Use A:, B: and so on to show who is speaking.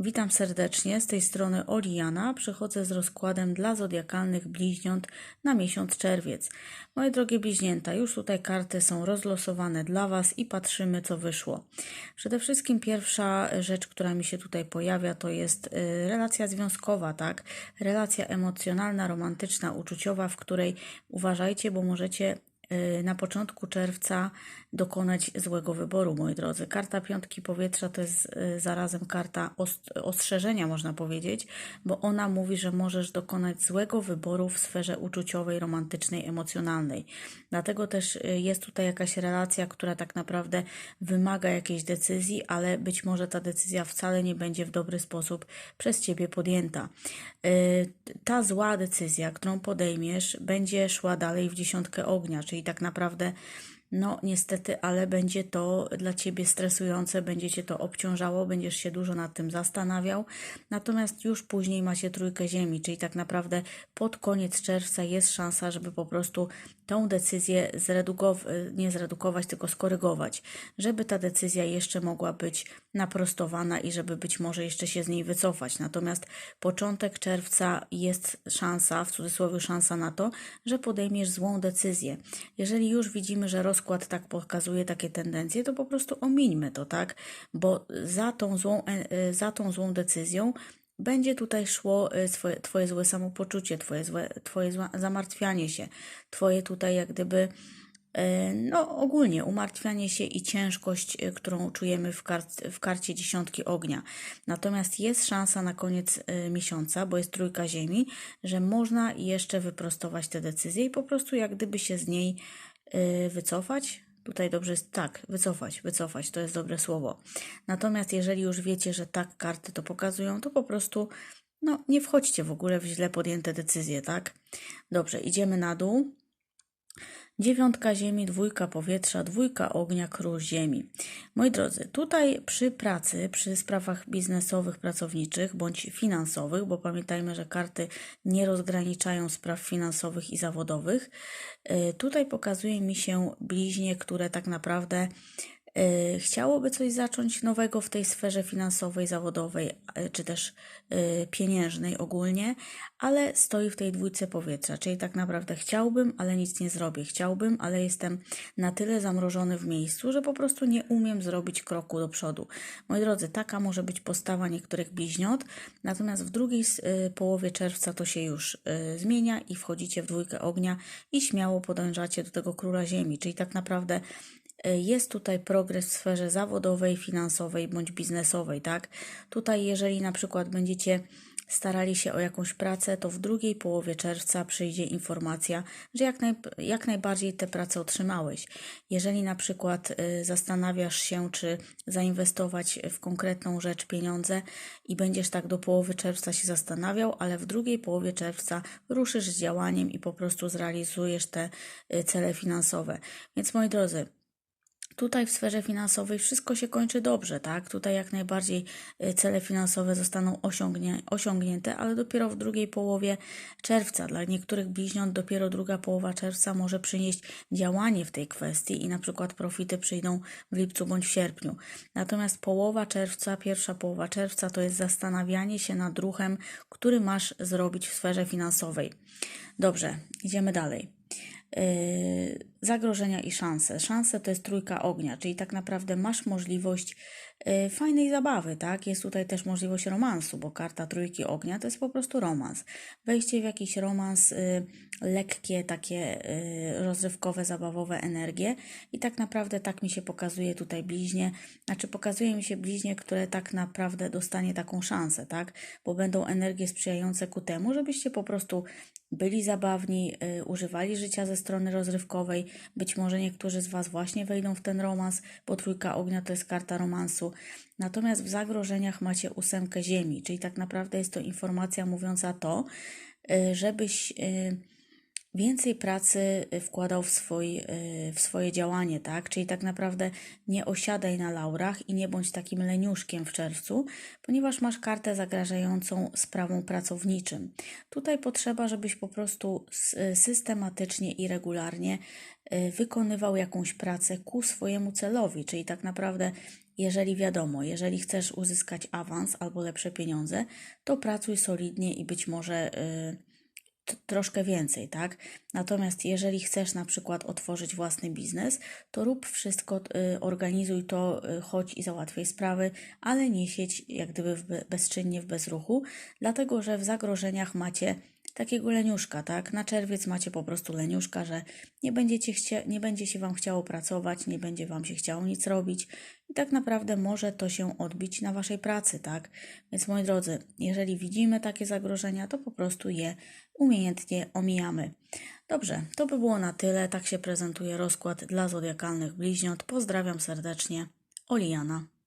A: Witam serdecznie, z tej strony Oliana. Przychodzę z rozkładem dla zodiakalnych bliźniąt na miesiąc czerwiec. Moje drogie bliźnięta, już tutaj karty są rozlosowane dla Was i patrzymy, co wyszło. Przede wszystkim pierwsza rzecz, która mi się tutaj pojawia, to jest y, relacja związkowa, tak? Relacja emocjonalna, romantyczna, uczuciowa, w której uważajcie, bo możecie na początku czerwca dokonać złego wyboru, moi drodzy. Karta piątki powietrza to jest y, zarazem karta ostrzeżenia, można powiedzieć, bo ona mówi, że możesz dokonać złego wyboru w sferze uczuciowej, romantycznej, emocjonalnej. Dlatego też y, jest tutaj jakaś relacja, która tak naprawdę wymaga jakiejś decyzji, ale być może ta decyzja wcale nie będzie w dobry sposób przez ciebie podjęta. Y, ta zła decyzja, którą podejmiesz, będzie szła dalej w dziesiątkę ognia, czyli tak naprawdę no niestety, ale będzie to dla Ciebie stresujące, będzie Cię to obciążało, będziesz się dużo nad tym zastanawiał. Natomiast już później macie trójkę ziemi, czyli tak naprawdę pod koniec czerwca jest szansa, żeby po prostu tą decyzję zredukować, nie zredukować, tylko skorygować, żeby ta decyzja jeszcze mogła być naprostowana i żeby być może jeszcze się z niej wycofać. Natomiast początek czerwca jest szansa, w cudzysłowie szansa na to, że podejmiesz złą decyzję. Jeżeli już widzimy, że rozkład tak pokazuje takie tendencje, to po prostu omińmy to, tak? Bo za tą złą, e, za tą złą decyzją będzie tutaj szło swoje, Twoje złe samopoczucie, Twoje, złe, twoje zamartwianie się, Twoje tutaj jak gdyby, e, no ogólnie umartwianie się i ciężkość, e, którą czujemy w, w karcie dziesiątki ognia. Natomiast jest szansa na koniec e, miesiąca, bo jest trójka ziemi, że można jeszcze wyprostować te decyzje i po prostu jak gdyby się z niej wycofać, Tutaj dobrze jest tak, wycofać, wycofać, to jest dobre słowo. Natomiast jeżeli już wiecie, że tak karty to pokazują, to po prostu no, nie wchodźcie w ogóle w źle podjęte decyzje, tak? Dobrze, idziemy na dół. Dziewiątka ziemi, dwójka powietrza, dwójka ognia, król ziemi. Moi drodzy, tutaj przy pracy, przy sprawach biznesowych, pracowniczych bądź finansowych, bo pamiętajmy, że karty nie rozgraniczają spraw finansowych i zawodowych, y, tutaj pokazuje mi się bliźnie, które tak naprawdę chciałoby coś zacząć nowego w tej sferze finansowej, zawodowej, y, czy też y, pieniężnej ogólnie, ale stoi w tej dwójce powietrza, czyli tak naprawdę chciałbym, ale nic nie zrobię. Chciałbym, ale jestem na tyle zamrożony w miejscu, że po prostu nie umiem zrobić kroku do przodu. Moi drodzy, taka może być postawa niektórych bliźniąt, natomiast w drugiej połowie czerwca to się już zmienia i wchodzicie w dwójkę ognia i śmiało podążacie do tego króla ziemi, czyli tak naprawdę E, jest tutaj progres w sferze zawodowej, finansowej bądź biznesowej, tak? Tutaj, jeżeli na przykład będziecie starali się o jakąś pracę, to w drugiej połowie czerwca przyjdzie informacja, że jak, naj, jak najbardziej tę pracę otrzymałeś. Jeżeli na przykład y, zastanawiasz się, czy zainwestować w konkretną rzecz pieniądze i będziesz tak do połowy czerwca się zastanawiał, ale w drugiej połowie czerwca ruszysz z działaniem i po prostu zrealizujesz te y, cele finansowe. Więc moi drodzy, Tutaj w sferze finansowej wszystko się kończy dobrze, tak? Tutaj jak najbardziej y, cele finansowe zostaną osiągnie, osiągnięte, ale dopiero w drugiej połowie czerwca. Dla niektórych bliźniąt dopiero druga połowa czerwca może przynieść działanie w tej kwestii i na przykład profity przyjdą w lipcu bądź w sierpniu. Natomiast połowa czerwca, pierwsza połowa czerwca to jest zastanawianie się nad ruchem, który masz zrobić w sferze finansowej. Dobrze, idziemy dalej. Zagrożenia i szanse. Szanse to jest trójka ognia, czyli tak naprawdę masz możliwość fajnej zabawy, tak? Jest tutaj też możliwość romansu, bo karta trójki ognia to jest po prostu romans. Wejście w jakiś romans, yy, lekkie, takie rozrywkowe, zabawowe energie i tak naprawdę tak mi się pokazuje tutaj bliźnie, znaczy pokazuje mi się bliźnie, które tak naprawdę dostanie taką szansę, tak? Bo będą energie sprzyjające ku temu, żebyście po prostu byli zabawni, y, używali życia ze strony rozrywkowej. Być może niektórzy z Was właśnie wejdą w ten romans, bo trójka ognia to jest karta romansu. Natomiast w zagrożeniach macie ósemkę ziemi, czyli tak naprawdę jest to informacja mówiąca to, y, żebyś. Y, więcej pracy wkładał w, swój, y, w swoje działanie, tak? Czyli tak naprawdę nie osiadaj na laurach i nie bądź takim leniuszkiem w czerwcu, ponieważ masz kartę zagrażającą sprawom pracowniczym. Tutaj potrzeba, żebyś po prostu systematycznie i regularnie wykonywał jakąś pracę ku swojemu celowi, czyli tak naprawdę Jeżeli wiadomo, jeżeli chcesz uzyskać awans albo lepsze pieniądze, to pracuj solidnie i być może y, troszkę więcej, tak? Natomiast jeżeli chcesz na przykład otworzyć własny biznes, to rób wszystko, y, organizuj to, y, chodź i załatwiaj sprawy, ale nie siedź jak gdyby w be- bezczynnie w bezruchu, dlatego że w zagrożeniach macie takiego leniuszka, tak? Na czerwiec macie po prostu leniuszka, że nie, będziecie chcia- nie będzie się Wam chciało pracować, nie będzie Wam się chciało nic robić i tak naprawdę może to się odbić na Waszej pracy, tak? Więc moi drodzy, jeżeli widzimy takie zagrożenia, to po prostu je umiejętnie omijamy. Dobrze, to by było na tyle. Tak się prezentuje rozkład dla zodiakalnych bliźniąt. Pozdrawiam serdecznie. Oliana.